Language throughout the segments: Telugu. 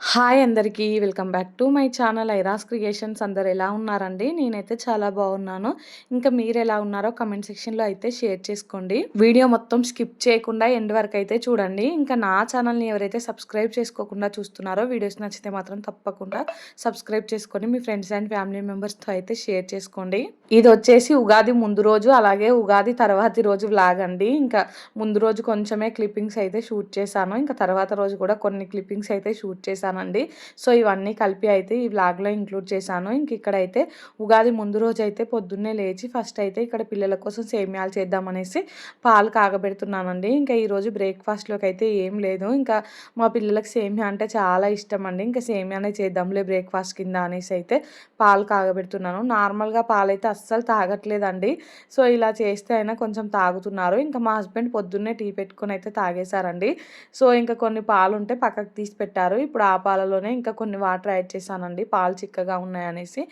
హాయ్ అందరికీ welcome back to my channel ఐరాస్ creations. అందరు ఎలా ఉన్నారండి? నేనైతే చాలా బాగున్నాను. ఇంకా మీరు ఎలా ఉన్నారో కమెంట్ సెక్షన్లో అయితే షేర్ చేసుకోండి. వీడియో మొత్తం స్కిప్ చేయకుండా ఎండ్ వరకు అయితే చూడండి. ఇంకా నా ఛానల్ని ఎవరైతే సబ్స్క్రైబ్ చేసుకోకుండా చూస్తున్నారో వీడియోస్ నచ్చితే మాత్రం తప్పకుండా సబ్స్క్రైబ్ చేసుకొని మీ ఫ్రెండ్స్ అండ్ ఫ్యామిలీ మెంబర్స్తో అయితే షేర్ చేసుకోండి. ఇది వచ్చేసి ఉగాది ముందు రోజు అలాగే ఉగాది తర్వాతి రోజు వ్లాగ్ అండి. ఇంకా ముందు రోజు కొంచెమే క్లిప్పింగ్స్ అయితే షూట్ చేశాను. ఇంకా తర్వాత రోజు కూడా కొన్ని క్లిప్పింగ్స్ అయితే షూట్ చేశాను. చేశానండి సో ఇవన్నీ కలిపి అయితే ఈ బ్లాగ్లో ఇంక్లూడ్ చేశాను. ఇంక ఇక్కడైతే ఉగాది ముందు రోజు అయితే పొద్దున్నే లేచి ఫస్ట్ అయితే ఇక్కడ పిల్లల కోసం సేమ్యాలు చేద్దామనేసి పాలు కాగబెడుతున్నానండి. ఇంకా ఈరోజు బ్రేక్ఫాస్ట్లోకి అయితే ఏం లేదు. ఇంకా మా పిల్లలకి సేమియా అంటే చాలా ఇష్టం అండి ఇంకా సేమియానే చేద్దాంలే బ్రేక్ఫాస్ట్ కింద అనేసి అయితే పాలు కాగబెడుతున్నాను. నార్మల్గా పాలు అయితే అస్సలు తాగట్లేదండి. సో ఇలా చేస్తే అయినా కొంచెం తాగుతున్నారు. ఇంకా మా హస్బెండ్ పొద్దున్నే టీ పెట్టుకొని అయితే తాగేశారండి. సో ఇంకా కొన్ని పాలు ఉంటే పక్కకు తీసి పెట్టారు. ఇప్పుడు ఆ పాలలోనే ఇంకా కొన్ని వాటర్ యాడ్ చేశానండి. పాలు చిక్కగా ఉన్నాయనేసి.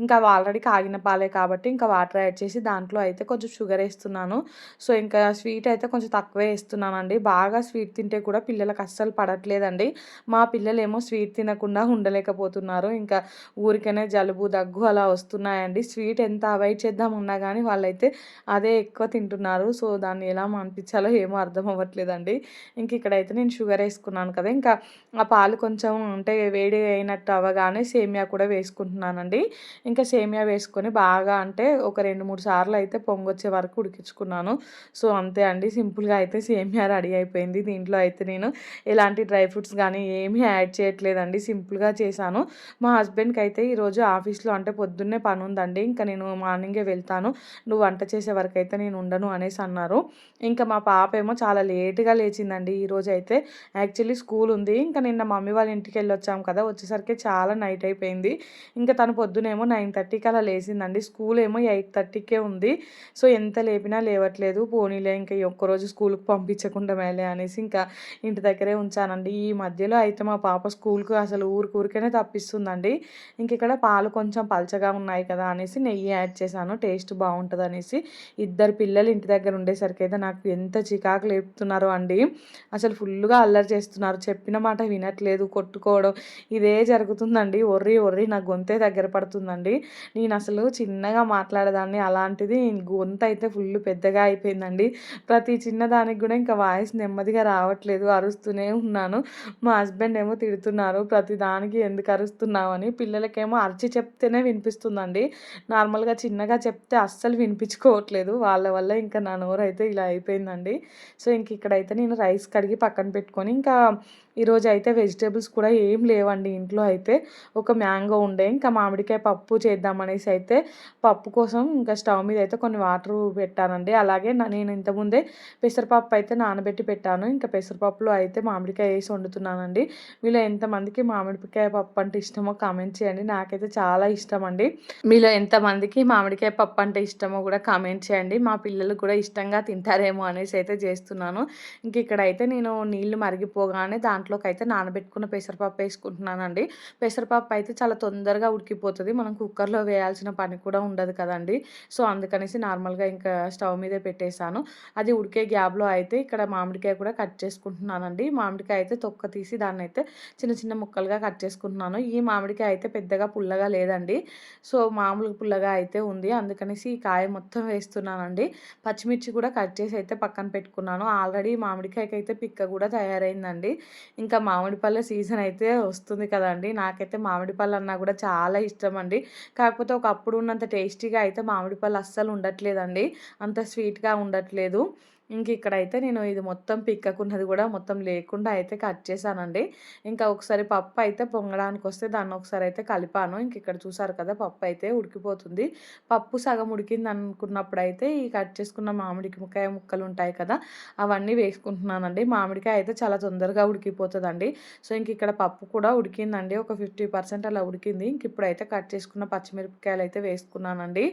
ఇంకా ఆల్రెడీ కాగిన పాలే కాబట్టి ఇంకా వాటర్ యాడ్ చేసి దాంట్లో అయితే కొంచెం షుగర్ వేస్తున్నాను. సో ఇంకా స్వీట్ అయితే కొంచెం తక్కువే వేస్తున్నానండి. బాగా స్వీట్ తింటే కూడా పిల్లలకు అస్సలు పడట్లేదండి. మా పిల్లలు ఏమో స్వీట్ తినకుండా ఉండలేకపోతున్నారు. ఇంకా ఊరికనే జలుబు దగ్గు అలా వస్తున్నాయండి. స్వీట్ ఎంత అవాయిడ్ చేద్దాం ఉన్నా కానీ వాళ్ళైతే అదే ఎక్కువ తింటున్నారు. సో దాన్ని ఎలా అనిపించాలో ఏమో అర్థం అవ్వట్లేదండి. ఇంక ఇక్కడైతే నేను షుగర్ వేసుకున్నాను కదా. ఇంకా ఆ పాలు కొంచెం అంటే వేడి అయినట్టు అవ్వగానే సేమియా కూడా వేసుకుంటున్నానండి. ఇంకా సేమియా వేసుకొని బాగా అంటే ఒక రెండు మూడు సార్లు అయితే పొంగొచ్చే వరకు ఉడికించుకున్నాను. సో అంతే అండి. సింపుల్గా అయితే సేమియా రెడీ అయిపోయింది దీంట్లో అయితే నేను. ఎలాంటి డ్రై ఫ్రూట్స్ కానీ ఏమీ యాడ్ చేయట్లేదండి. సింపుల్గా చేశాను. మా హస్బెండ్కి అయితే ఈరోజు ఆఫీస్లో అంటే పొద్దున్నే పని ఉందండి. ఇంకా నేను మార్నింగే వెళ్తాను. నువ్వు వంట చేసే వరకు అయితే నేను ఉండను అనేసి అన్నారు. ఇంకా మా పాప ఏమో చాలా లేట్గా లేచిందండి ఈరోజు అయితే. యాక్చువల్లీ స్కూల్ ఉంది. ఇంకా నిన్న మమ్మీ వాళ్ళ ఇంటికి ఇంటికి వెళ్ళొచ్చాం కదా వచ్చేసరికి చాలా నైట్ అయిపోయింది. ఇంకా తను పొద్దునేమో నైన్ థర్టీకి అలా లేచిందండి. స్కూల్ ఏమో ఎయిట్ థర్టీకే ఉంది. సో ఎంత లేపినా లేవట్లేదు. పోనీలే ఇంకా ఒక్కరోజు స్కూల్కి పంపించకుండా మేలే అనేసి ఇంకా ఇంటి దగ్గరే ఉంచానండి. ఈ మధ్యలో అయితే మా పాప స్కూల్కి అసలు ఊరికూరికనే తప్పిస్తుందండి. ఇంక ఇక్కడ పాలు కొంచెం పలచగా ఉన్నాయి కదా అనేసి నెయ్యి యాడ్ చేశాను. టేస్ట్ బాగుంటుంది అనేసి ఇద్దరు పిల్లలు ఇంటి దగ్గర ఉండేసరికి అయితే నాకు ఎంత చికాకు లేపుతున్నారో అండి. అసలు ఫుల్గా అల్లరి చేస్తున్నారు. చెప్పిన మాట వినట్లేదు. కొట్టు కొట్టుకోవడం ఇదే జరుగుతుందండి. ఒర్రి ఒర్రి నా గొంతే దగ్గర పడుతుందండి. నేను అసలు చిన్నగా మాట్లాడేదాన్ని అలాంటిది గొంత అయితే ఫుల్ పెద్దగా అయిపోయిందండి. ప్రతి చిన్నదానికి కూడా ఇంకా వాయిస్ నెమ్మదిగా రావట్లేదు. అరుస్తూనే ఉన్నాను. మా హస్బెండ్ ఏమో తిడుతున్నారు. ప్రతి దానికి ఎందుకు అరుస్తున్నావు అని. పిల్లలకేమో అరిచి చెప్తేనే వినిపిస్తుందండి. నార్మల్గా చిన్నగా చెప్తే అస్సలు వినిపించుకోవట్లేదు. వాళ్ళ వల్ల ఇంకా నా నోరు అయితే ఇలా అయిపోయిందండి. సో ఇంక ఇక్కడైతే నేను రైస్ కడిగి పక్కన పెట్టుకొని ఇంకా ఈరోజు అయితే వెజిటేబుల్స్ కూడా ఏం లేవండి. ఇంట్లో అయితే ఒక మ్యాంగో ఉండే ఇంకా మామిడికాయ పప్పు చేద్దామనేసి అయితే పప్పు కోసం ఇంకా స్టవ్ మీద అయితే కొన్ని వాటర్ పెట్టానండి. అలాగే నేను ఇంతకుముందే పెసరపప్పు అయితే నానబెట్టి పెట్టాను. ఇంకా పెసరపప్పులో అయితే మామిడికాయ వేసి వండుతున్నానండి. మీలో ఎంతమందికి మామిడికాయ పప్పు అంటే ఇష్టమో కామెంట్ చేయండి. నాకైతే చాలా ఇష్టం అండి మీలో ఎంతమందికి మామిడికాయ పప్పు అంటే ఇష్టమో కూడా కామెంట్ చేయండి. మా పిల్లలు కూడా ఇష్టంగా తింటారేమో అనేసి అయితే చేస్తున్నాను. ఇంక ఇక్కడైతే నేను నీళ్ళు మరిగిపోగానే దాంట్లోకి అయితే నానబెట్టుకున్న పెసరపప్పు వేసుకుంటున్నానండి. పెసరపప్పు అయితే చాలా తొందరగా ఉడికిపోతుంది. మనం కుక్కర్లో వేయాల్సిన పని కూడా ఉండదు కదండి. సో అందుకనేసి నార్మల్గా ఇంకా స్టవ్ మీదే పెట్టేశాను. అది ఉడికే గ్యాప్లో అయితే ఇక్కడ మామిడికాయ కూడా కట్ చేసుకుంటున్నానండి. మామిడికాయ అయితే తొక్క తీసి దాన్ని అయితే చిన్న చిన్న ముక్కలుగా కట్ చేసుకుంటున్నాను. ఈ మామిడికాయ అయితే పెద్దగా పుల్లగా లేదండి. సో మామూలు పుల్లగా అయితే ఉంది. అందుకనేసి ఈ కాయ మొత్తం వేస్తున్నానండి. పచ్చిమిర్చి కూడా కట్ చేసి అయితే పక్కన పెట్టుకున్నాను. ఆల్రెడీ మామిడికాయకి అయితే పిక్క కూడా తయారైందండి. ఇంకా మామిడి పళ్ళ సీజన్ అయితే వస్తుంది కదండి. నాకైతే మామిడి పళ్ళు అన్నా కూడా చాలా ఇష్టం అండి కాకపోతే ఒకప్పుడు ఉన్నంత టేస్టీగా అయితే మామిడి పళ్ళు అస్సలు ఉండట్లేదండి. అంత స్వీట్గా ఉండట్లేదు. ఇంక ఇక్కడైతే నేను ఇది మొత్తం పిక్కకున్నది కూడా మొత్తం లేకుండా అయితే కట్ చేశానండి. ఇంకా ఒకసారి పప్పు అయితే పొంగడానికి వస్తే దాన్ని ఒకసారి అయితే కలిపాను. ఇంక ఇక్కడ చూసారు కదా పప్పు అయితే ఉడికిపోతుంది. పప్పు సగం ఉడికింది అనుకున్నప్పుడు అయితే ఈ కట్ చేసుకున్న మామిడికాయ ముక్కలు ఉంటాయి కదా అవన్నీ వేసుకుంటున్నానండి. మామిడికాయ అయితే చాలా తొందరగా ఉడికిపోతుందండి. సో ఇంక ఇక్కడ పప్పు కూడా ఉడికిందండి. ఒక ఫిఫ్టీ పర్సెంట్ అలా ఉడికింది. ఇంక ఇప్పుడైతే కట్ చేసుకున్న పచ్చిమిరపకాయలు అయితే వేసుకున్నానండి.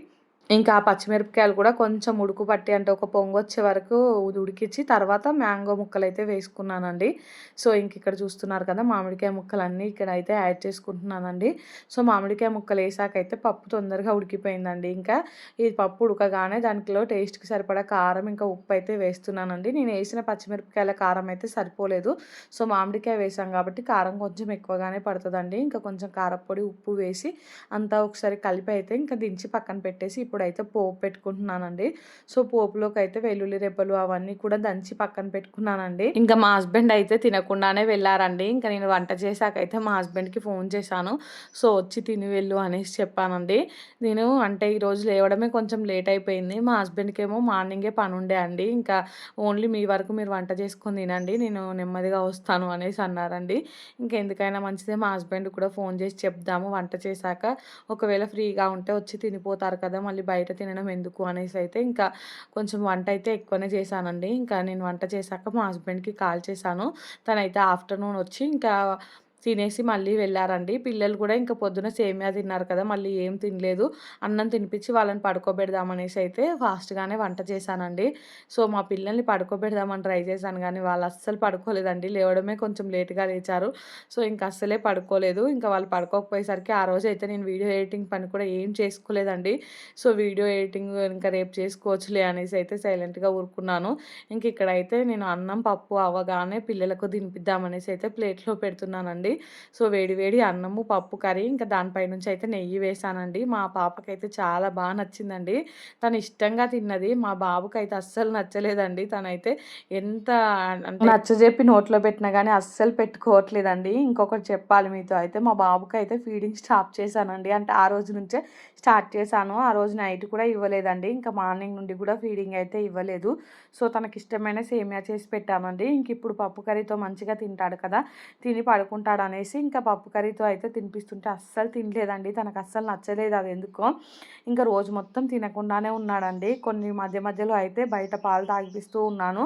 ఇంకా ఆ పచ్చిమిరపకాయలు కూడా కొంచెం ఉడుకు పట్టి అంటే ఒక పొంగు వచ్చే వరకు ఉడికించి తర్వాత మ్యాంగో ముక్కలు అయితే వేసుకున్నానండి. సో ఇంక ఇక్కడ చూస్తున్నారు కదా మామిడికాయ ముక్కలు అన్నీ ఇక్కడ అయితే యాడ్ చేసుకుంటున్నానండి. సో మామిడికాయ ముక్కలు వేసాక అయితే పప్పు తొందరగా ఉడికిపోయిందండి. ఇంకా ఈ పప్పు ఉడకగానే దాంట్లో టేస్ట్కి సరిపడా కారం ఇంకా ఉప్పు అయితే వేస్తున్నానండి. నేను వేసిన పచ్చిమిరపకాయల కారం అయితే సరిపోలేదు. సో మామిడికాయ వేసాం కాబట్టి కారం కొంచెం ఎక్కువగానే పడుతుందండి. ఇంకా కొంచెం కారపొడి ఉప్పు వేసి అంతా ఒకసారి కలిపి అయితే ఇంకా దించి పక్కన పెట్టేసి ఇప్పుడైతే పోపు పెట్టుకుంటున్నానండి. సో పోపులోకి అయితే వెల్లుల్లి రెబ్బలు అవన్నీ కూడా దంచి పక్కన పెట్టుకున్నానండి. ఇంకా మా హస్బెండ్ అయితే తినకుండానే వెళ్ళారండి. ఇంకా నేను వంట చేశాకైతే మా హస్బెండ్కి ఫోన్ చేశాను. సో వచ్చి తిని వెళ్ళు అనేసి చెప్పానండి. నేను అంటే ఈరోజు లేవడమే కొంచెం లేట్ అయిపోయింది. మా హస్బెండ్కి ఏమో మార్నింగే పని ఉండే అండి. ఇంకా ఓన్లీ మీ వరకు మీరు వంట చేసుకొని తినండి. నేను నెమ్మదిగా వస్తాను అనేసి అన్నారండి. ఇంకెందుకైనా మంచిదే మా హస్బెండ్ కూడా ఫోన్ చేసి చెప్దాము. వంట చేశాక ఒకవేళ ఫ్రీగా ఉంటే వచ్చి తినిపోతారు కదా మళ్ళీ బయట తినడం ఎందుకు అనేసి అయితే ఇంకా కొంచెం వంట అయితే ఎక్కువనే చేశానండి. ఇంకా నేను వంట చేశాక మా హస్బెండ్కి కాల్ చేశాను. తనైతే ఆఫ్టర్నూన్ వచ్చి ఇంకా తినేసి మళ్ళీ వెళ్ళారండి. పిల్లలు కూడా ఇంకా పొద్దున సేమియా తిన్నారు కదా మళ్ళీ ఏం తినలేదు. అన్నం తినిపించి వాళ్ళని పడుకోబెడదామనేసి అయితే ఫాస్ట్గానే వంట చేశానండి. సో మా పిల్లల్ని పడుకోబెడదామని ట్రై చేశాను కానీ వాళ్ళు అస్సలు పడుకోలేదండి. లేవడమే కొంచెం లేట్గా లేచారు. సో ఇంకా అస్సలే పడుకోలేదు. ఇంకా వాళ్ళు పడుకోకపోయేసరికి ఆ రోజు అయితే నేను వీడియో ఎడిటింగ్ పని కూడా ఏం చేసుకోలేదండి. సో వీడియో ఎడిటింగ్ ఇంకా రేపు చేసుకోవచ్చులే అనేసి అయితే సైలెంట్గా ఊరుకున్నాను. ఇంక ఇక్కడైతే నేను అన్నం పప్పు అవ్వగానే పిల్లలకు తినిపిద్దామనేసి అయితే ప్లేట్లో పెడుతున్నానండి. సో వేడి వేడి అన్నము పప్పు కర్రీ ఇంకా దానిపై నుంచి అయితే నెయ్యి వేసానండి. మా పాపకైతే చాలా బాగా నచ్చిందండి. తను ఇష్టంగా తిన్నది. మా బాబుకి అయితే అస్సలు నచ్చలేదండి. తనైతే ఎంత నచ్చజెప్పి నోట్లో పెట్టినా కానీ అస్సలు పెట్టుకోవట్లేదండి. ఇంకొకటి చెప్పాలి మీతో అయితే మా బాబుకి అయితే ఫీడింగ్ స్టాప్ చేశానండి. అంటే ఆ రోజు నుంచే స్టార్ట్ చేశాను. ఆ రోజు నైట్ కూడా ఇవ్వలేదండి. ఇంకా మార్నింగ్ నుండి కూడా ఫీడింగ్ అయితే ఇవ్వలేదు. సో తనకి ఇష్టమైన సేమియా చేసి పెట్టామండి ఇంక ఇప్పుడు పప్పు కర్రీతో మంచిగా తింటాడు కదా తిని పడుకుంటాడు అనేసి ఇంకా పప్పు కర్రీతో అయితే తినిపిస్తుంటే అస్సలు తినలేదండి. తనకు అస్సలు నచ్చలేదు అది ఎందుకో. ఇంకా రోజు మొత్తం తినకుండానే ఉన్నాడండి. కొన్ని మధ్య మధ్యలో అయితే బయట పాలు తాగిపిస్తూ ఉన్నాను.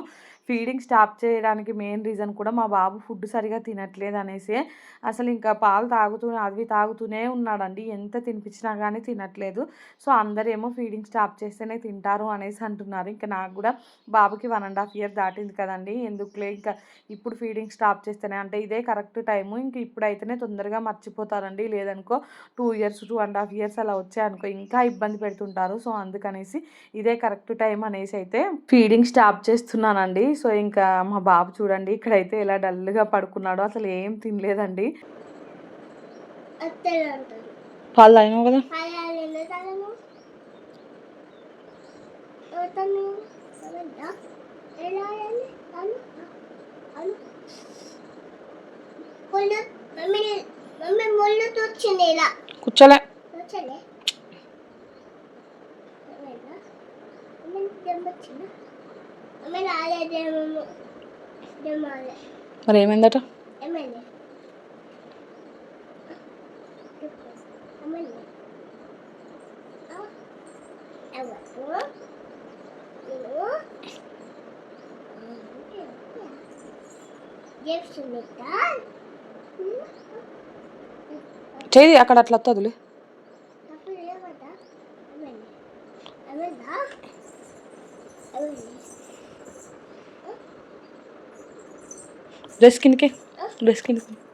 ఫీడింగ్ స్టాప్ చేయడానికి మెయిన్ రీజన్ కూడా మా బాబు ఫుడ్ సరిగా తినట్లేదు అనేసి అసలు ఇంకా పాలు తాగుతూనే అవి తాగుతూనే ఉన్నాడండి. ఎంత తినిపించినా కానీ తినట్లేదు. సో అందరేమో ఫీడింగ్ స్టాప్ చేస్తేనే తింటారు అనేసి అంటున్నారు. ఇంకా నాకు కూడా బాబుకి వన్ అండ్ హాఫ్ ఇయర్ దాటింది కదండి. ఎందుకులే? ఇంకా ఇప్పుడు ఫీడింగ్ స్టాప్ చేస్తేనే అంటే ఇదే కరెక్ట్ టైము. ఇంక ఇప్పుడైతేనే తొందరగా మర్చిపోతారండి. లేదనుకో two years two and half years అలా వచ్చాయనుకో ఇంకా ఇబ్బంది పెడుతుంటారు. సో అందుకనేసి ఇదే కరెక్ట్ టైం అనేసి అయితే ఫీడింగ్ స్టాప్ చేస్తున్నానండి. సో ఇంకా మా బాబు చూడండి ఇక్కడైతే ఇలా డల్గా పడుకున్నాడు అసలు ఏం తినలేదండి. పాలు తాగినావు కదా? కూర్చోలే. మరి ఏమైందట? చేయి అక్కడ అట్లా వస్తుందిలే रेस्किन के? हाँ। रेस्किन के।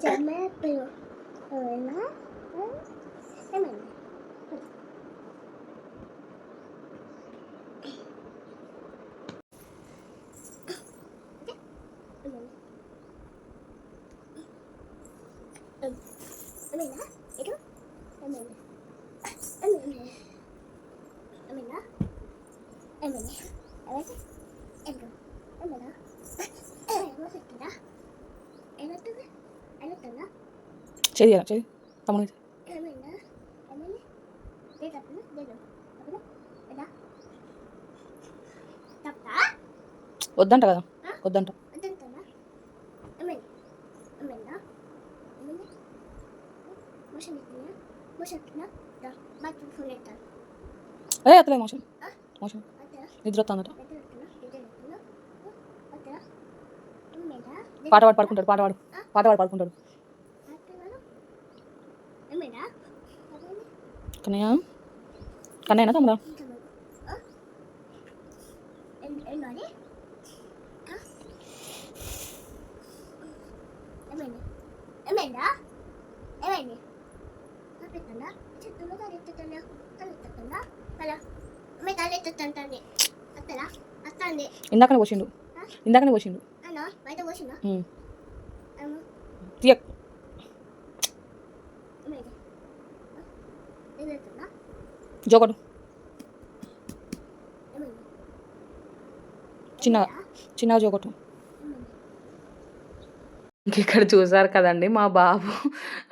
Chẳng mẹ được. Rồi nó చేయి చేయి. తమ్ముడు వద్దంట కదా. వద్దంట. ఏ అతలే మోషన్. మోషన్. నిద్ర వస్తుందట పాట పాడు పడుకుంటాడు పాట పాడు. పాట పాడు పడుకుంటాడు అత్తరా ఏమైందా ఏమైంది కన్నయ్య కన్నయ్యనా తమ్ముడా ఏంటది ఏమైంది ఏమైందా ఏమైంది తప్పెత్తుందా చెట్టులో తలెత్తుతుందా తలెత్తుతుందా అలా మీ తలెత్తుతుంటుంది అత్తరా అత్తంది ఇందాకనే పోసిండు. ఇందాకనే పోసిండు. అన్నా బయట పోసిందా ఉమ్. ఏమో తీయ ఏమైంది ఎదురుతుందా జోకడు. చిన్నగా చిన్నగా జోకట్టు ఇంక ఇక్కడ చూసారు కదండి మా బాబు.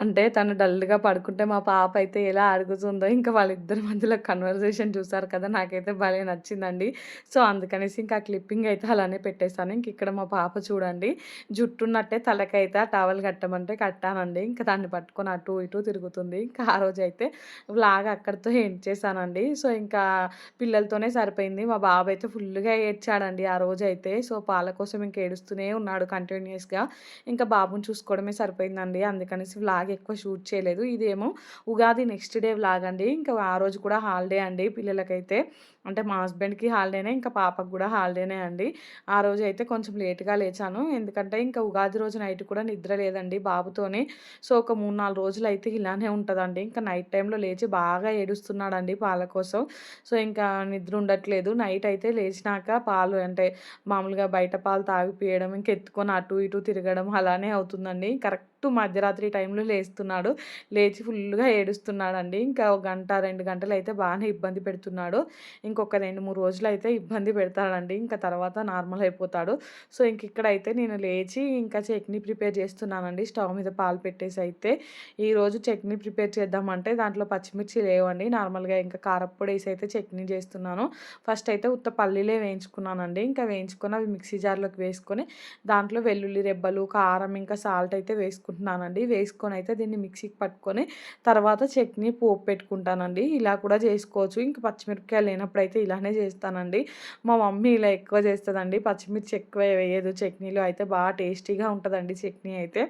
అంటే తను డల్గా పడుకుంటే మా పాప అయితే ఎలా అడుగుతుందో ఇంకా వాళ్ళిద్దరి మధ్యలో కన్వర్జేషన్ చూసారు కదా నాకైతే భలే నచ్చిందండి. సో అందుకనేసి ఇంకా క్లిప్పింగ్ అయితే అలానే పెట్టేస్తాను. ఇంక ఇక్కడ మా పాప చూడండి జుట్టున్నట్టే తలకైతే ఆ టవల్ కట్టమంటే కట్టానండి. ఇంకా దాన్ని పట్టుకొని అటు ఇటు తిరుగుతుంది. ఇంకా ఆ రోజు అయితే వ్లాగ్ అక్కడితో ఎండ్ చేశానండి. సో ఇంకా పిల్లలతోనే సరిపోయింది. మా బాబు అయితే ఫుల్గా ఏడ్చాడండి ఆ రోజు అయితే సో పాల కోసం ఇంకా ఏడుస్తూనే ఉన్నాడు కంటిన్యూస్గా ఇంకా బాబుని చూసుకోవడమే సరిపోయిందండి. అందుకనేసి వ్లాగ్ ఎక్కువ షూట్ చేయలేదు. ఇదేమో ఉగాది నెక్స్ట్ డే వ్లాగ్ అండి. ఇంకా ఆ రోజు కూడా హాలిడే అండి పిల్లలకైతే. అంటే మా హస్బెండ్కి హాలిడేనే ఇంకా పాపకు కూడా హాలిడేనే అండి. ఆ రోజు అయితే కొంచెం లేట్గా లేచాను. ఎందుకంటే ఇంకా ఉగాది రోజు నైట్ కూడా నిద్ర లేదండి బాబుతోనే. సో ఒక మూడు నాలుగు రోజులు అయితే ఇలానే ఉంటుందండి. ఇంకా నైట్ టైంలో లేచి బాగా ఏడుస్తున్నాడండి పాల కోసం. సో ఇంకా నిద్ర ఉండట్లేదు. నైట్ అయితే లేచినాక పాలు అంటే మామూలుగా బయట పాలు తాగిపియడం ఇంకా ఎత్తుకొని అటు ఇటు తిరగడం అలానే అవుతుందండి. కరెక్ట్ మధ్యరాత్రి టైంలో లేస్తున్నాడు. లేచి ఫుల్గా ఏడుస్తున్నాడండి. ఇంకా ఒక గంట రెండు గంటలు అయితే బాగానే ఇబ్బంది పెడుతున్నాడు. ఇంకొక రెండు మూడు రోజులు అయితే ఇబ్బంది పెడతాడండి. ఇంకా తర్వాత నార్మల్ అయిపోతాడు. సో ఇంక ఇక్కడైతే నేను లేచి ఇంకా చట్నీ ప్రిపేర్ చేస్తున్నానండి. స్టవ్ మీద పాలు పెట్టేసి అయితే ఈరోజు చట్నీ ప్రిపేర్ చేద్దామంటే దాంట్లో పచ్చిమిర్చి లేవండి. నార్మల్గా ఇంకా కారప్పొడి వేసి అయితే చట్నీ చేస్తున్నాను. ఫస్ట్ అయితే ఉత్త పల్లీలే వేయించుకున్నానండి. ఇంకా వేయించుకొని అవి మిక్సీ జార్లోకి వేసుకొని దాంట్లో వెల్లుల్లి రెబ్బలు కారం ఇంకా సాల్ట్ అయితే వేసుకున్నాను. వేసుకుంటున్నానండి వేసుకొని అయితే దీన్ని మిక్సీకి పట్టుకొని తర్వాత చట్నీ పోపు పెట్టుకుంటానండి. ఇలా కూడా చేసుకోవచ్చు. ఇంకా పచ్చిమిరపకాయలు లేనప్పుడు అయితే ఇలానే చేస్తానండి. మా మమ్మీ ఇలా ఎక్కువ చేస్తుందండి. పచ్చిమిర్చి ఎక్కువ వేయదు. చట్నీలో అయితే బాగా టేస్టీగా ఉంటుందండి చట్నీ అయితే.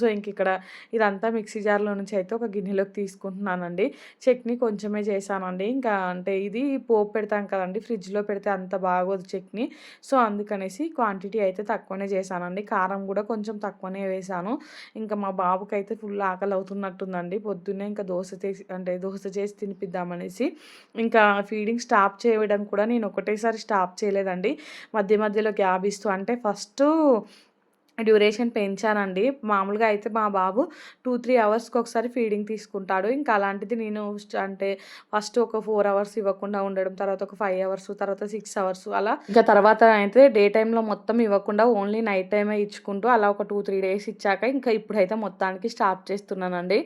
సో ఇంక ఇక్కడ ఇదంతా మిక్సీ జార్లో నుంచి అయితే ఒక గిన్నెలోకి తీసుకుంటున్నానండి. చట్నీ కొంచెమే చేశానండి. ఇంకా అంటే ఇది పోపు పెడతాం కదండి. ఫ్రిడ్జ్లో పెడితే అంత బాగోదు చట్నీ. సో అందుకనేసి క్వాంటిటీ అయితే తక్కువనే చేశానండి. కారం కూడా కొంచెం తక్కువనే వేశాను. ఇంకా మా బాబుకి అయితే ఫుల్ ఆకలి అవుతున్నట్టుందండి పొద్దున్నే ఇంకా దోశ చేసి అంటే దోశ చేసి తినిపిద్దామనేసి ఇంకా ఫీడింగ్ స్టాప్ చేయడం కూడా నేను ఒకటేసారి స్టాప్ చేయలేదండి. మధ్య మధ్యలో గ్యాప్ ఇస్తూ అంటే ఫస్ట్ డ్యూరేషన్ పెంచానండి. మామూలుగా అయితే మా బాబు టూ త్రీ అవర్స్కి ఒకసారి ఫీడింగ్ తీసుకుంటాడు. ఇంకా అలాంటిది నేను అంటే ఫస్ట్ ఒక ఫోర్ అవర్స్ ఇవ్వకుండా ఉండడం తర్వాత ఒక ఫైవ్ అవర్స్ తర్వాత సిక్స్ అవర్స్ అలా ఇంకా తర్వాత అయితే డే టైంలో మొత్తం ఇవ్వకుండా ఓన్లీ నైట్ టైమే ఇచ్చుకుంటూ అలా ఒక టూ త్రీ డేస్ ఇచ్చాక ఇంకా ఇప్పుడైతే మొత్తానికి స్టాప్ చేస్తున్నానండి.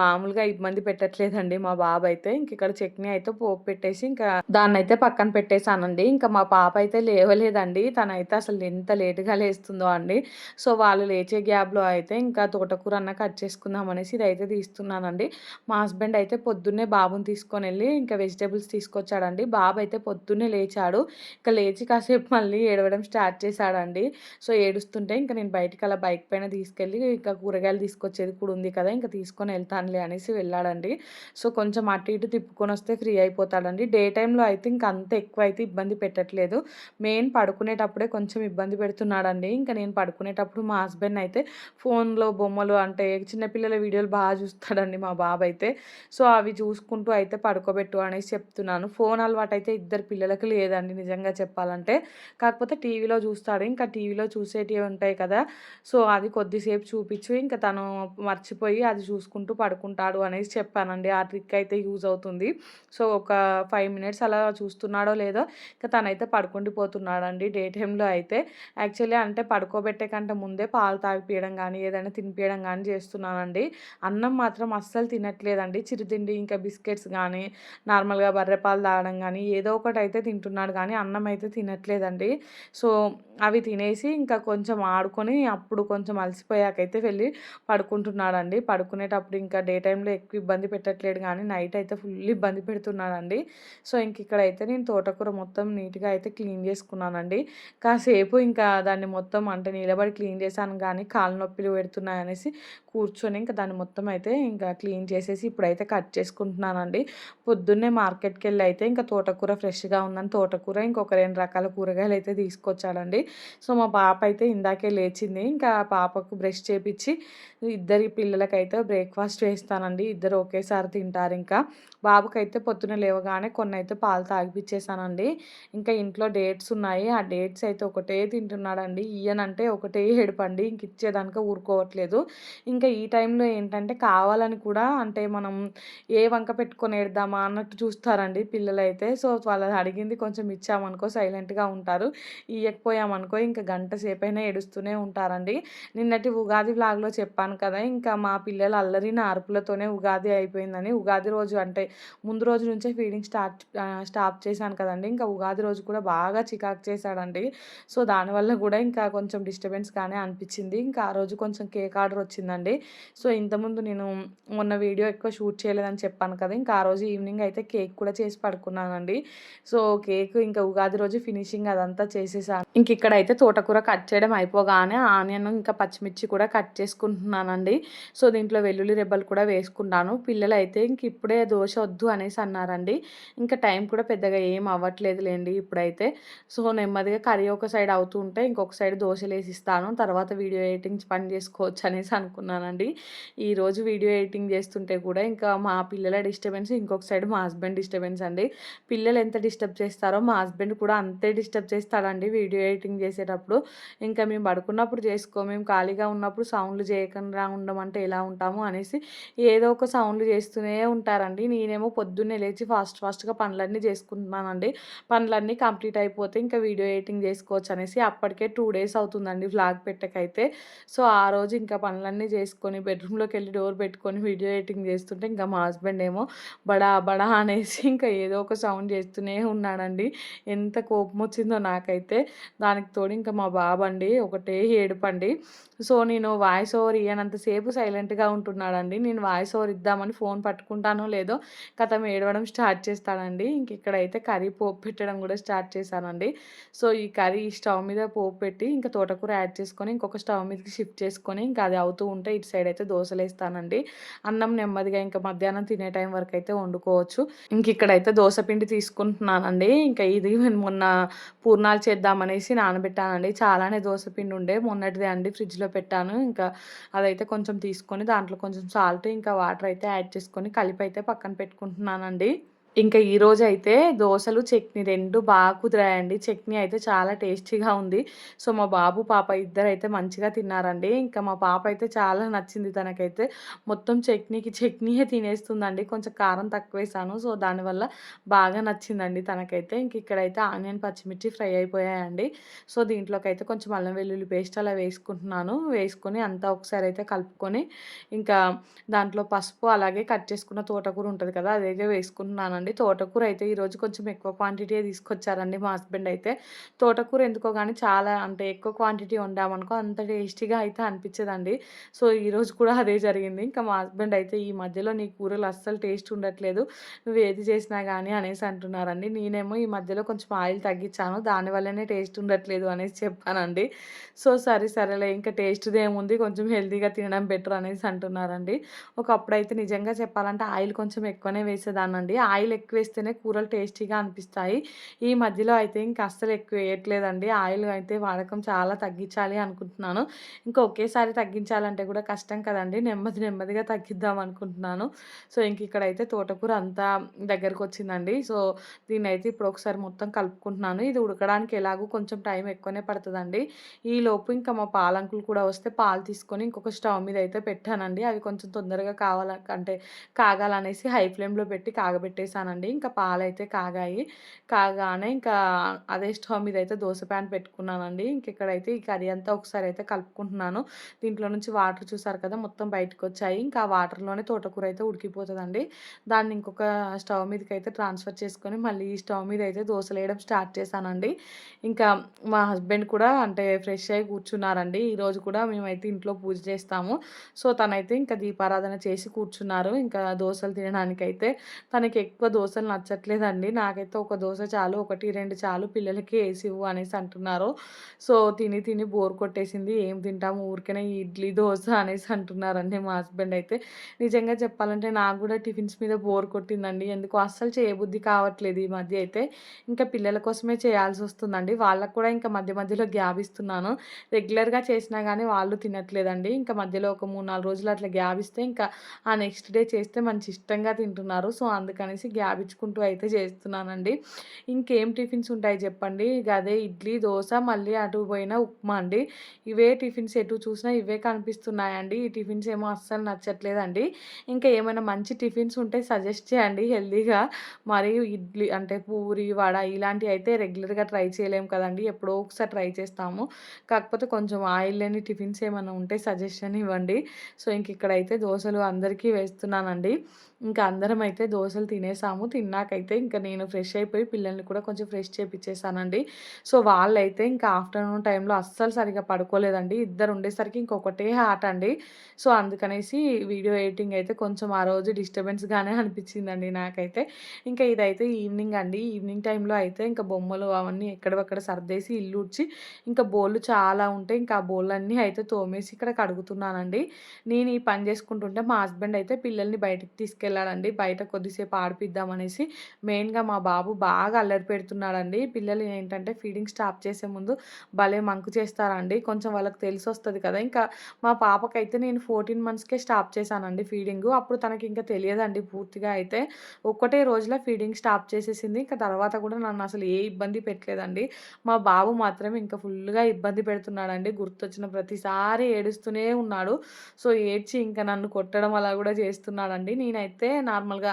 మామూలుగా ఇబ్బంది పెట్టట్లేదండి మా బాబు అయితే ఇంక ఇక్కడ చట్నీ అయితే పోపు పెట్టేసి ఇంకా దాన్ని అయితే పక్కన పెట్టేశానండి. ఇంకా మా పాప అయితే లేవలేదండి. తనైతే అసలు ఎంత లేటుగా లేస్తుందో అండి. సో వాళ్ళు లేచే గ్యాప్లో అయితే ఇంకా తోటకూర అన్న కట్ చేసుకుందాం అనేసి ఇదైతే తీస్తున్నానండి. మా హస్బెండ్ అయితే పొద్దున్నే బాబుని తీసుకొని వెళ్ళి ఇంకా వెజిటేబుల్స్ తీసుకొచ్చాడండి. బాబు అయితే పొద్దున్నే లేచాడు. ఇంకా లేచి కాసేపు మళ్ళీ ఏడవడం స్టార్ట్ చేశాడండి. సో ఏడుస్తుంటే ఇంకా నేను బయటికి అలా బైక్ పైన తీసుకెళ్ళి ఇంకా కూరగాయలు తీసుకొచ్చేది కూడా ఉంది కదా ఇంకా తీసుకొని వెళ్తానులే అనేసి వెళ్ళాడండి. సో కొంచెం అటు ఇటు తిప్పుకొని వస్తే ఫ్రీ అయిపోతాడండి. డే టైంలో అయితే ఇంకా అంత ఎక్కువ అయితే ఇబ్బంది పెట్టట్లేదు. మెయిన్ పడుకునేటప్పుడే కొంచెం ఇబ్బంది పెడుతున్నాడండి. ఇంకా నేను పడుకునేటప్పుడు అప్పుడు మా హస్బెండ్ అయితే ఫోన్లో బొమ్మలు అంటే చిన్నపిల్లల వీడియోలు బాగా చూస్తాడండి మా బాబు అయితే సో అవి చూసుకుంటూ అయితే పడుకోబెట్టు అనేసి చెప్తున్నాను. ఫోన్ అలవాటు అయితే ఇద్దరు పిల్లలకి లేదండి నిజంగా చెప్పాలంటే. కాకపోతే టీవీలో చూస్తాడు. ఇంకా టీవీలో చూసేటివి ఉంటాయి కదా. సో అది కొద్దిసేపు చూపించు ఇంకా తను మర్చిపోయి అది చూసుకుంటూ పడుకుంటాడు అనేసి చెప్పానండి. ఆ ట్రిక్ అయితే యూజ్ అవుతుంది. సో ఒక ఫైవ్ మినిట్స్ అలా చూస్తున్నాడో లేదో ఇంకా తనైతే పడుకుండిపోతున్నాడండి డే టైంలో అయితే. యాక్చువల్లీ అంటే పడుకోబెట్టే కంటే ముందే పాలు తాగిపియడం కానీ ఏదైనా తినిపించడం కానీ చేస్తున్నానండి. అన్నం మాత్రం అస్సలు తినట్లేదండి. చిరుతిండి ఇంకా బిస్కెట్స్ కానీ నార్మల్గా బర్రెపాలు తాగడం కానీ ఏదో ఒకటి అయితే తింటున్నాడు కానీ అన్నం అయితే తినట్లేదండి. సో అవి తినేసి ఇంకా కొంచెం ఆడుకొని అప్పుడు కొంచెం అలసిపోయాకైతే వెళ్ళి పడుకుంటున్నాడండి. పడుకునేటప్పుడు ఇంకా డే టైంలో ఎక్కువ ఇబ్బంది పెట్టట్లేడు కానీ నైట్ అయితే ఫుల్ ఇబ్బంది పెడుతున్నాడండి. సో ఇంక ఇక్కడైతే నేను తోటకూర మొత్తం నీట్గా అయితే క్లీన్ చేసుకున్నానండి. కాసేపు ఇంకా దాన్ని మొత్తం అంటే నిలబడి క్లీన్ క్లీన్ చేశాను కానీ కాలు నొప్పిలు పెడుతున్నాయి అనేసి కూర్చొని ఇంకా దాన్ని మొత్తం అయితే ఇంకా క్లీన్ చేసేసి ఇప్పుడైతే కట్ చేసుకుంటున్నానండి. పొద్దున్నే మార్కెట్కి వెళ్ళి అయితే ఇంకా తోటకూర ఫ్రెష్గా ఉందని తోటకూర ఇంకొక రెండు రకాల కూరగాయలు అయితే తీసుకొచ్చాడండి. సో మా పాప అయితే ఇందాకే లేచింది. ఇంకా పాపకు బ్రష్ చేపించి ఇద్దరి పిల్లలకైతే బ్రేక్ఫాస్ట్ వేస్తానండి ఇద్దరు ఒకేసారి తింటారు ఇంకా. బాబుకైతే పొద్దున లేవగానే కొన్ని అయితే పాలు తాగిపించేసానండి ఇంకా ఇంట్లో డేట్స్ ఉన్నాయి. ఆ డేట్స్ అయితే ఒకటే తింటున్నాడండి. ఈయనంటే ఒకటే ఏడుపండి. ఇంక ఇచ్చేదానికి ఊరుకోవట్లేదు. ఇంకా ఈ టైంలో ఏంటంటే కావాలని కూడా అంటే మనం ఏ వంక పెట్టుకొని ఏడదామా అన్నట్టు చూస్తారండి పిల్లలైతే. సో వాళ్ళు అడిగింది కొంచెం ఇచ్చామనుకో సైలెంట్గా ఉంటారు. ఇయ్యకపోయామనుకో ఇంకా గంట సేపైనా ఏడుస్తూనే ఉంటారండి. నిన్నటి ఉగాది వ్లాగ్లో చెప్పాను కదా ఇంకా మా పిల్లలు అల్లరిన అరుపులతోనే ఉగాది అయిపోయిందని. ఉగాది రోజు అంటే ముందు రోజు నుంచే ఫీడింగ్ స్టార్ట్ స్టాప్ చేశాను కదండి. ఇంకా ఉగాది రోజు కూడా బాగా చికాకు చేశాడండి. సో దానివల్ల కూడా ఇంకా కొంచెం డిస్టర్బెన్స్ కానీ అనిపించింది. ఇంకా ఆ రోజు కొంచెం కేక్ ఆర్డర్ వచ్చిందండి. సో ఇంతకుముందు నేను మొన్న వీడియో ఎక్కువ షూట్ చేయలేదని చెప్పాను కదా. ఇంకా ఆ రోజు ఈవినింగ్ అయితే కేక్ కూడా చేసి పడుకున్నానండి. సో కేక్ ఇంకా ఉగాది రోజు ఫినిషింగ్ అదంతా చేసేసాను. ఇంక ఇక్కడైతే తోటకూర కట్ చేయడం అయిపోగానే ఆనియన్ ఇంకా పచ్చిమిర్చి కూడా కట్ చేసుకుంటున్నానండి. సో దీంట్లో వెల్లుల్లి రెబ్బలు కూడా వేసుకున్నాను పిల్లలు అయితే ఇంక ఇప్పుడే దోశ వద్దు అనేసి అన్నారండి. ఇంకా టైం కూడా పెద్దగా ఏం అవ్వట్లేదు లేండి ఇప్పుడైతే. సో నెమ్మదిగా కర్రీ ఒక సైడ్ అవుతూ ఉంటే ఇంకొక సైడ్ దోశలు వేసిస్తాను తర్వాత వీడియో ఎడిటింగ్ పని చేసుకోవచ్చు అనేసి అనుకున్నానండి. ఈరోజు వీడియో ఎడిటింగ్ చేస్తుంటే కూడా ఇంకా మా పిల్లల డిస్టర్బెన్స్ ఇంకొక సైడ్ మా హస్బెండ్ డిస్టర్బెన్స్ అండి. పిల్లలు ఎంత డిస్టర్బ్ చేస్తారో మా హస్బెండ్ కూడా అంతే డిస్టర్బ్ చేస్తాడండి వీడియో ఎడిటింగ్ చేసేటప్పుడు. ఇంకా మేము పడుకున్నప్పుడు చేసుకో మేము ఖాళీగా ఉన్నప్పుడు సౌండ్లు చేయకుండా ఉండమంటే ఎలా ఉంటాము అనేసి ఏదో ఒక సౌండ్లు చేస్తూనే ఉంటారండి. నేనేమో పొద్దున్నే లేచి ఫాస్ట్ ఫాస్ట్గా పనులన్నీ చేసుకుంటున్నానండి. పనులన్నీ కంప్లీట్ అయిపోతే ఇంకా వీడియో ఎడిటింగ్ చేసుకోవచ్చు అనేసి అప్పటికే టూ డేస్ అవుతుందండి ఫ్లాగ్ పెట్టకైతే. సో ఆ రోజు ఇంకా పనులన్నీ చేసుకొని బెడ్రూమ్లోకి వెళ్ళి డోర్ పెట్టుకొని వీడియో ఎడిటింగ్ చేస్తుంటే ఇంకా మా హస్బెండ్ ఏమో బడా బడా అనేసి ఇంకా ఏదో ఒక సౌండ్ చేస్తూనే ఉన్నాడండి. ఎంత కోపం వచ్చిందో నాకైతే. దానికి తోడు ఇంకా మా బాబండి ఒకటే ఏడుపండి. సో నేను వాయిస్ ఓవర్ ఇయ్యనంతసేపు సైలెంట్గా ఉంటున్నాడండి. నేను వాయిస్ ఓవర్ ఇద్దామని ఫోన్ పట్టుకుంటానో లేదో కథం ఏడవడం స్టార్ట్ చేస్తాడండి. ఇంక ఇక్కడైతే కర్రీ పోపు పెట్టడం కూడా స్టార్ట్ చేశానండి. సో ఈ కర్రీ స్టవ్ మీద పోపు పెట్టి ఇంకా తోటకూర యాడ్ చేసుకొని ఇంకొక స్టవ్ మీదకి షిఫ్ట్ చేసుకొని ఇంకా అది అవుతూ ఉంటే ఇటు సైడ్ అయితే దోశలు వేస్తానండి. అన్నం నెమ్మదిగా ఇంకా మధ్యాహ్నం తినే టైం వరకు అయితే వండుకోవచ్చు. ఇంక ఇక్కడైతే దోశ పిండి తీసుకుంటున్నానండి. ఇంకా ఇది మొన్న పూర్ణాలు చేద్దామనేసి నానబెట్టానండి. చాలానే దోశ పిండి ఉండే. మొన్నటిదే అండి ఫ్రిడ్జ్లో పెట్టాను. ఇంకా అదైతే కొంచెం తీసుకొని దాంట్లో కొంచెం సాల్ట్ ఇంకా వాటర్ అయితే యాడ్ చేసుకొని కలిపి అయితే పక్కన పెట్టుకుంటున్నానండి. ఇంకా ఈరోజు అయితే దోశలు చట్నీ రెండు బాగా కుదిరాయండి. చట్నీ అయితే చాలా టేస్టీగా ఉంది. సో మా బాబు పాప ఇద్దరు అయితే మంచిగా తిన్నారండి. ఇంకా మా పాప అయితే చాలా నచ్చింది తనకైతే. మొత్తం చట్నీకి చట్నీయే తినేస్తుందండి. కొంచెం కారం తక్కువ వేసాను సో దానివల్ల బాగా నచ్చిందండి తనకైతే. ఇంక ఇక్కడైతే ఆనియన్ పచ్చిమిర్చి ఫ్రై అయిపోయాయండి. సో దీంట్లోకి అయితే కొంచెం అల్లం వెల్లుల్లి పేస్ట్ అలా వేసుకుంటున్నాను. వేసుకొని అంతా ఒకసారి అయితే కలుపుకొని ఇంకా దాంట్లో పసుపు అలాగే కట్ చేసుకున్న తోటకూర ఉంటుంది కదా అదైతే వేసుకుంటున్నానండి. అండి తోటకూర అయితే ఈరోజు కొంచెం ఎక్కువ క్వాంటిటీ తీసుకొచ్చారండి మా హస్బెండ్ అయితే. తోటకూర ఎందుకో కానీ చాలా అంటే ఎక్కువ క్వాంటిటీ వండామనుకో అంత టేస్టీగా అయితే అనిపించదండి. సో ఈరోజు కూడా అదే జరిగింది. ఇంకా మా హస్బెండ్ అయితే ఈ మధ్యలో నీ కూరలు అస్సలు టేస్ట్ ఉండట్లేదు. నువ్వు ఏది చేసినా కానీ అనేసి అంటున్నారండి. నేనేమో ఈ మధ్యలో కొంచెం ఆయిల్ తగ్గించాను. దానివల్లనే టేస్ట్ ఉండట్లేదు అనేసి చెప్పానండి. సో సరే సరేలే. ఇంకా టేస్ట్ది ఏముంది? కొంచెం హెల్తీగా తినడం బెటర్ అనేసి అంటున్నారండి. ఒకప్పుడు అయితే నిజంగా చెప్పాలంటే ఆయిల్ కొంచెం ఎక్కువనే వేసేదానండి ఆయిల్ ఎక్కువ వేస్తేనే కూరలు టేస్టీగా అనిపిస్తాయి. ఈ మధ్యలో అయితే ఇంకా అస్సలు ఎక్కువ వేయట్లేదండి ఆయిల్ అయితే వాడకం చాలా తగ్గించాలి అనుకుంటున్నాను. ఇంకా ఒకేసారి తగ్గించాలంటే కూడా కష్టం కదండి. నెమ్మది నెమ్మదిగా తగ్గిద్దాం అనుకుంటున్నాను. సో ఇంక ఇక్కడైతే తోటకూర అంతా దగ్గరకు వచ్చిందండి సో దీన్ని అయితే ఇప్పుడు ఒకసారి మొత్తం కలుపుకుంటున్నాను. ఇది ఉడకడానికి ఎలాగో కొంచెం టైం ఎక్కువనే పడుతుందండి. ఈ లోపు ఇంకా మా పాలంకులు కూడా వస్తే పాలు తీసుకొని ఇంకొక స్టవ్ మీద అయితే పెట్టానండి. అవి కొంచెం తొందరగా కావాల అంటే కాగాలనేసి హై ఫ్లేమ్లో పెట్టి కాగబెట్టేశానండి ఇంకా పాలు అయితే కాగాయి. కాగానే ఇంకా అదే స్టవ్ మీద అయితే దోశ ప్యాన్ పెట్టుకున్నానండి. ఇంక ఇక్కడైతే ఈ కర్రీ అంతా ఒకసారి అయితే కలుపుకుంటున్నాను. దీంట్లో నుంచి వాటర్ చూసారు కదా మొత్తం బయటకు వచ్చాయి ఇంకా ఆ వాటర్లోనే తోటకూర అయితే ఉడికిపోతుందండి. దాన్ని ఇంకొక స్టవ్ మీదకి అయితే ట్రాన్స్ఫర్ చేసుకొని మళ్ళీ ఈ స్టవ్ మీద అయితే దోశలు వేయడం స్టార్ట్ చేశానండి. ఇంకా మా హస్బెండ్ కూడా అంటే ఫ్రెష్ అయ్యి కూర్చున్నారండి. ఈరోజు కూడా మేమైతే ఇంట్లో పూజ చేస్తాము. సో తనైతే ఇంకా దీపారాధన చేసి కూర్చున్నారు. ఇంకా దోశలు తినడానికైతే తనకి ఎక్కువ దోశలు నచ్చట్లేదండి. నాకైతే ఒక దోశ చాలు ఒకటి రెండు చాలు పిల్లలకి వేసి ఇవ్వు అనేసి అంటున్నారు. సో తిని తిని బోర్ కొట్టేసింది. ఏం తింటాము? ఊరికనే ఇడ్లీ దోశ అనేసి అంటున్నారండి మా హస్బెండ్ అయితే. నిజంగా చెప్పాలంటే నాకు కూడా టిఫిన్స్ మీద బోర్ కొట్టిందండి. ఎందుకు అస్సలు చేయబుద్ధి కావట్లేదు ఈ మధ్య అయితే. ఇంకా పిల్లల కోసమే చేయాల్సి వస్తుందండి. వాళ్ళకు కూడా ఇంకా మధ్య మధ్యలో గ్యాప్ ఇస్తున్నాను. రెగ్యులర్గా చేసినా కానీ వాళ్ళు తినట్లేదండి. ఇంకా మధ్యలో ఒక మూడు నాలుగు రోజులు అట్లా గ్యాప్ ఇస్తే ఇంకా ఆ నెక్స్ట్ డే చేస్తే మంచి ఇష్టంగా తింటున్నారు. సో అందుకనేసి గ్యాప్ ఇచ్చుకుంటూ అయితే చేస్తున్నానండి. ఇంకేం టిఫిన్స్ ఉంటాయి చెప్పండి? అదే ఇడ్లీ దోశ మళ్ళీ అటు పోయిన ఉప్మా అండి. ఇవే టిఫిన్స్ ఎటు చూసినా ఇవే కనిపిస్తున్నాయండి. ఈ టిఫిన్స్ ఏమో అస్సలు నచ్చట్లేదండి. ఇంకా ఏమైనా మంచి టిఫిన్స్ ఉంటే సజెస్ట్ చేయండి హెల్దీగా. మరి ఇడ్లీ అంటే పూరి వడ ఇలాంటివి అయితే రెగ్యులర్గా ట్రై చేయలేము కదండి. ఎప్పుడో ఒకసారి ట్రై చేస్తాము. కాకపోతే కొంచెం ఆయిల్ లేని టిఫిన్స్ ఏమైనా ఉంటే సజెషన్ ఇవ్వండి. సో ఇంక ఇక్కడైతే దోశలు అందరికీ వేస్తున్నానండి. ఇంకా అందరం అయితే దోశలు తినేసాము తిన్నాకైతే ఇంకా నేను ఫ్రెష్ అయిపోయి పిల్లల్ని కూడా కొంచెం ఫ్రెష్ చేపించేసానండి సో వాళ్ళైతే ఇంకా ఆఫ్టర్నూన్ టైంలో అస్సలు సరిగా పడుకోలేదండి. ఇద్దరు ఉండేసరికి ఇంకొకటే ఆట అండి. సో అందుకనేసి వీడియో ఎడిటింగ్ అయితే కొంచెం ఆ రోజు డిస్టర్బెన్స్గానే అనిపించిందండి నాకైతే. ఇంకా ఇదైతే ఈవినింగ్ అండి. ఈవినింగ్ టైంలో అయితే ఇంకా బొమ్మలు అవన్నీ ఎక్కడక్కడ సర్దేసి ఇల్లు ఉడ్చి ఇంకా బోళ్ళు చాలా ఉంటాయి ఇంకా ఆ బోళ్ళన్నీ అయితే తోమేసి ఇక్కడ కడుగుతున్నానండి. నేను ఈ పని చేసుకుంటుంటే మా హస్బెండ్ అయితే పిల్లల్ని బయటకు తీసుకెళ్ళాడండి. బయట కొద్దిసేపు చేద్దామనేసి మెయిన్గా మా బాబు బాగా అల్లరి పెడుతున్నాడండి. పిల్లలు ఏంటంటే ఫీడింగ్ స్టాప్ చేసే ముందు భలే మంకు చేస్తారండి. కొంచెం వాళ్ళకి తెలిసి వస్తుంది కదా. ఇంకా మా పాపకైతే నేను ఫోర్టీన్ మంత్స్కే స్టాప్ చేశానండి ఫీడింగ్. అప్పుడు తనకి ఇంకా తెలియదండి పూర్తిగా అయితే. ఒక్కటే రోజులో ఫీడింగ్ స్టాప్ చేసేసింది. ఇంకా తర్వాత కూడా నన్ను అసలు ఏ ఇబ్బంది పెట్టలేదండి. మా బాబు మాత్రం ఇంకా ఫుల్గా ఇబ్బంది పెడుతున్నాడండి. గుర్తొచ్చిన ప్రతిసారి ఏడుస్తూనే ఉన్నాడు. సో ఏడ్చి ఇంకా నన్ను కొట్టడం అలా కూడా చేస్తున్నాడండి. నేనైతే నార్మల్గా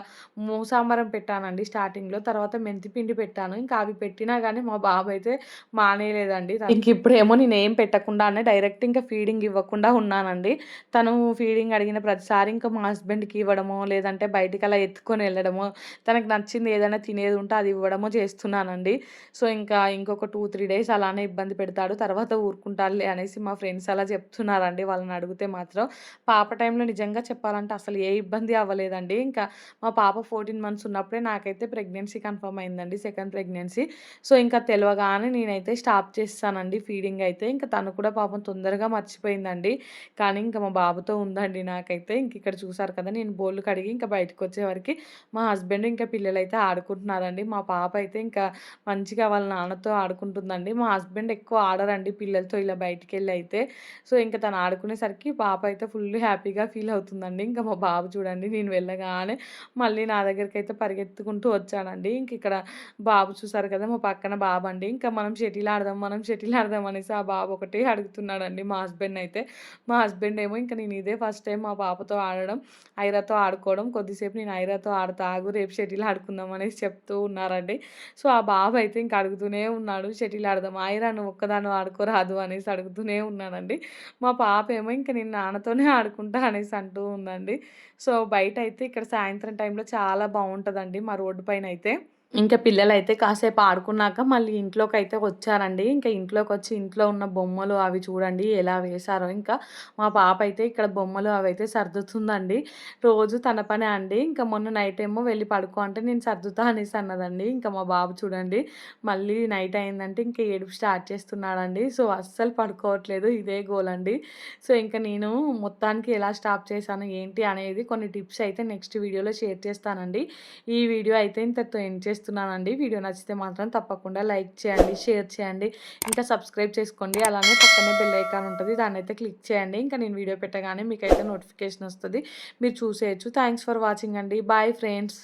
సాంబారం పెట్టానండి స్టార్టింగ్లో. తర్వాత మెంతిపిండి పెట్టాను. ఇంకా అవి పెట్టినా కానీ మా బాబు అయితే మానేయలేదండి ఇంక ఇప్పుడేమో నేను ఏం పెట్టకుండానే డైరెక్ట్ ఇంకా ఫీడింగ్ ఇవ్వకుండా ఉన్నానండి. తను ఫీడింగ్ అడిగిన ప్రతిసారి ఇంకా మా హస్బెండ్కి ఇవ్వడమో లేదంటే బయటికి అలా ఎత్తుకొని వెళ్ళడమో తనకు నచ్చింది ఏదైనా తినేది ఉంటే అది ఇవ్వడమో చేస్తున్నానండి. సో ఇంకా ఇంకొక టూ త్రీ డేస్ అలానే ఇబ్బంది పెడతాడు. తర్వాత ఊరుకుంటాడులే అనేసి మా ఫ్రెండ్స్ అలా చెప్తున్నారండి. వాళ్ళని అడిగితే మాత్రం పాప టైంలో నిజంగా చెప్పాలంటే అసలు ఏ ఇబ్బంది అవ్వలేదండి. ఇంకా మా పాప ఫోర్టీన్ మంత్స్ ఉన్నప్పుడే నాకైతే ప్రెగ్నెన్సీ కన్ఫర్మ్ అయిందండి సెకండ్ ప్రెగ్నెన్సీ సో ఇంకా తెలియగానే నేనైతే స్టాప్ చేస్తానండి ఫీడింగ్ అయితే. ఇంకా తను కూడా పాపం తొందరగా మర్చిపోయిందండి. కానీ ఇంకా మా బాబుతో ఉందండి నాకైతే. ఇంక ఇక్కడ చూసారు కదా నేను బోళ్ళు కడిగి ఇంకా బయటకు వచ్చేవరకు మా హస్బెండ్ ఇంకా పిల్లలు అయితే ఆడుకుంటున్నారండి. మా పాప అయితే ఇంకా మంచిగా వాళ్ళ నాన్నతో ఆడుకుంటుందండి. మా హస్బెండ్ ఎక్కువ ఆడరండి పిల్లలతో ఇలా బయటికి వెళ్ళి అయితే. సో ఇంకా తను ఆడుకునేసరికి పాప అయితే ఫుల్ హ్యాపీగా ఫీల్ అవుతుందండి. ఇంకా మా బాబు చూడండి నేను వెళ్ళగానే మళ్ళీ నా దగ్గరికి అయితే పరిగెత్తుకుంటూ వచ్చానండి. ఇంక ఇక్కడ బాబు చూసారు కదా మా పక్కన బాబు అండి ఇంకా మనం షటిల్ ఆడదాం మనం షటిల్ ఆడదాం అనేసి ఆ బాబు ఒకటే అడుగుతున్నాడండి మా హస్బెండ్ అయితే. మా హస్బెండ్ ఏమో ఇంకా నేను ఇదే ఫస్ట్ టైం మా పాపతో ఆడడం ఐరాతో ఆడుకోవడం కొద్దిసేపు నేను ఐరాతో ఆడుతా ఆగు రేపు షటిల్ ఆడుకుందాం అనేసి చెప్తూ ఉన్నారండి. సో ఆ బాబు అయితే ఇంకా అడుగుతూనే ఉన్నాడు షటిల్ ఆడదాం ఐరా నువ్వు ఒక్కదాన్ని ఆడుకోరాదు అనేసి అడుగుతూనే ఉన్నాడండి. మా పాప ఏమో ఇంకా నేను నాన్నతోనే ఆడుకుంటా అనేసి అంటూ ఉందండి. సో బయట అయితే ఇక్కడ సాయంత్రం టైంలో చాలా బాగుంటుందండి మా రోడ్డు పైన అయితే ఇంకా పిల్లలైతే కాసేపు ఆడుకున్నాక మళ్ళీ ఇంట్లోకి అయితే వచ్చారండి. ఇంకా ఇంట్లోకి వచ్చి ఇంట్లో ఉన్న బొమ్మలు అవి చూడండి ఎలా వేశారో. ఇంకా మా పాప అయితే ఇక్కడ బొమ్మలు అవి అయితే సర్దుతుందండి. రోజు తన పనే అండి. ఇంకా మొన్న నైట్ ఏమో వెళ్ళి పడుకో అంటే నేను సర్దుతా అనేసి అన్నదండి. ఇంకా మా బాబు చూడండి మళ్ళీ నైట్ అయిందంటే ఇంకా ఏడుపు స్టార్ట్ చేస్తున్నాడండి. సో అస్సలు పడుకోవట్లేదు ఇదే గోల్ అండి. సో ఇంకా నేను మొత్తానికి ఎలా స్టాప్ చేశాను ఏంటి అనేది కొన్ని టిప్స్ అయితే నెక్స్ట్ వీడియోలో షేర్ చేస్తానండి. ఈ వీడియో అయితే ఇంతతో ఎండ్ చేస్తున్నానండి. వీడియో నచ్చితే మాత్రం తప్పకుండా లైక్ చేయండి షేర్ చేయండి. ఇంకా సబ్స్క్రైబ్ చేసుకోండి. అలానే పక్కనే బెల్ ఐకాన్ ఉంటుంది. దాన్ని అయితే క్లిక్ చేయండి. ఇంకా నేను వీడియో పెట్టగానే మీకైతే నోటిఫికేషన్ వస్తుంది. మీరు చూసేయచ్చు. థ్యాంక్స్ ఫర్ వాచింగ్ అండి. Bye friends.